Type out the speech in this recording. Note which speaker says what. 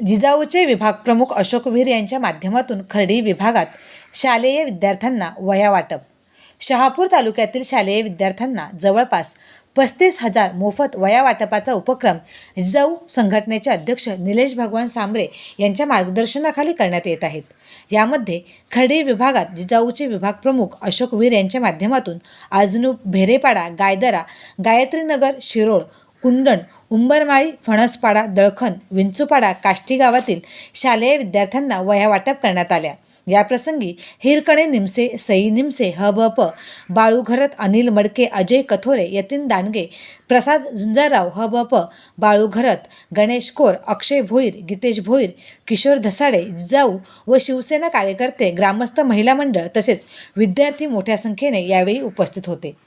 Speaker 1: जिजाऊचे विभाग प्रमुख अशोक वीर यांच्या माध्यमातून खर्डी विभागात शालेय विद्यार्थ्यांना वया वाटप. शहापूर तालुक्यातील शालेय विद्यार्थ्यांना जवळपास पस्तीस हजार मोफत वया वाटपाचा उपक्रम जिजाऊ संघटनेचे अध्यक्ष निलेश भगवान सांबरे यांच्या मार्गदर्शनाखाली करण्यात येत आहेत. यामध्ये खर्डी विभागात जिजाऊचे विभाग प्रमुख अशोक वीर यांच्या माध्यमातून आजनू भेरेपाडा गायदरा गायत्रीनगर शिरोळ कुंडण उंबरमाळी फणसपाडा दळखन विंचूपाडा काष्टी गावातील शालेय विद्यार्थ्यांना वह्या वाटप करण्यात आल्या. याप्रसंगी हिरकणे निमसे सई निमसे ह ब प बाळू घरत अनिल मडके अजय कथोरे यतीन दांडगे प्रसाद झुंजारराव ह ब प बाळू घरत गणेश कोर अक्षय भोईर गीतेश भोईर किशोर धसाडे जिजाऊ व शिवसेना कार्यकर्ते ग्रामस्थ महिला मंडळ तसेच विद्यार्थी मोठ्या संख्येने यावेळी उपस्थित होते.